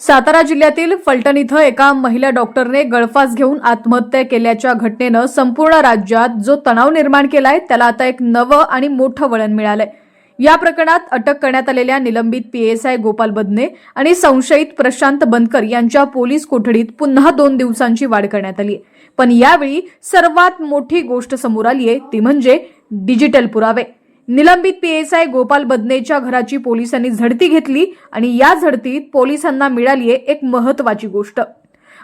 सातारा जिल्ह्यातील फलटण इथं एका महिला डॉक्टरने गळफास घेऊन आत्महत्या केल्याच्या घटनेनं संपूर्ण राज्यात जो तणाव निर्माण केलाय त्याला आता एक नवं आणि मोठं वळण मिळालंय. या प्रकरणात अटक करण्यात आलेल्या निलंबित पीएसआय गोपाल बदने आणि संशयित प्रशांत बनकर यांच्या पोलीस कोठडीत पुन्हा दोन दिवसांची वाढ करण्यात आली पण यावेळी सर्वात मोठी गोष्ट समोर आली आहे ती म्हणजे डिजिटल पुरावे. निलंबित पीएसआय गोपाल बदनेच्या घराची पोलिसांनी झडती घेतली आणि या झडतीत पोलिसांना मिळाली आहे एक महत्वाची गोष्ट.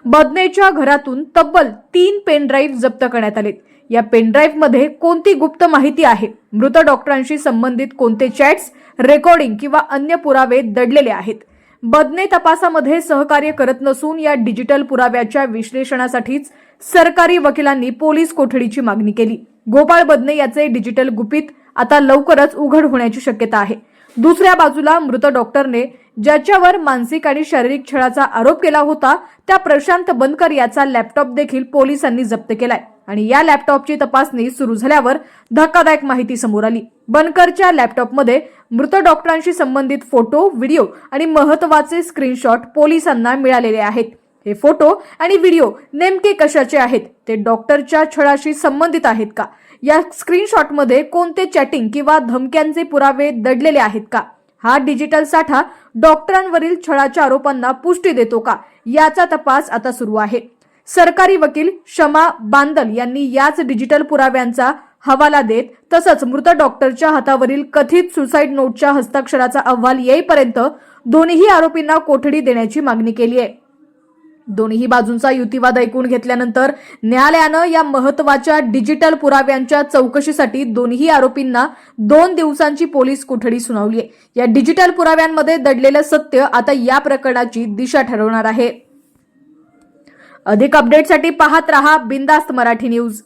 बदनेच्या घरातून तब्बल तीन पेनड्राईव्ह जप्त करण्यात आलेत. या पेनड्राईव्हमध्ये कोणती गुप्त माहिती आहे? मृत डॉक्टरांशी संबंधित कोणते चॅट्स रेकॉर्डिंग किंवा अन्य पुरावे दडलेले आहेत? बदने तपासामध्ये सहकार्य करत नसून या डिजिटल पुराव्याच्या विश्लेषणासाठीच सरकारी वकिलांनी पोलीस कोठडीची मागणी केली. गोपाळ बदने याचे डिजिटल गुपित आता लवकरच उघड होण्याची शक्यता आहे. दुसऱ्या बाजूला मृत डॉक्टरने ज्याच्यावर मानसिक आणि शारीरिक छळाचा आरोप केला होता त्या प्रशांत बनकर याचा लॅपटॉप देखील पोलिसांनी जप्त केलाय आणि या लॅपटॉपची तपासणी सुरू झाल्यावर धक्कादायक माहिती समोर आली. बनकरच्या लॅपटॉपमध्ये मृत डॉक्टरांशी संबंधित फोटो व्हिडिओ आणि महत्त्वाचे स्क्रीनशॉट पोलिसांना मिळालेले आहेत. हे फोटो आणि व्हिडिओ नेमके कशाचे आहेत? ते डॉक्टरच्या छळाशी संबंधित आहेत का? या स्क्रीनशॉटमध्ये कोणते चॅटिंग किंवा धमक्यांचे पुरावे दडलेले आहेत का? हा डिजिटल साठा डॉक्टरांवरील छळाच्या आरोपांना पुष्टी देतो का? याचा तपास आता सुरू आहे. सरकारी वकील शमा बांदल यांनी याच डिजिटल पुराव्यांचा हवाला देत तसंच मृत डॉक्टरच्या हातावरील कथित सुसाईड नोटच्या हस्ताक्षराचा अहवाल येईपर्यंत दोन्ही आरोपींना कोठडी देण्याची मागणी केली आहे. दोन्ही बाजूंचा युतिवाद ऐकून घेतल्यानंतर न्यायालयानं या महत्त्वाच्या डिजिटल पुराव्यांच्या चौकशीसाठी दोन्ही आरोपींना दोन दिवसांची पोलीस कोठडी सुनावली आहे. या डिजिटल पुराव्यांमध्ये दडलेलं सत्य आता या प्रकरणाची दिशा ठरवणार आहे. अधिक अपडेटसाठी पाहत रहा बिंदास्त मराठी न्यूज.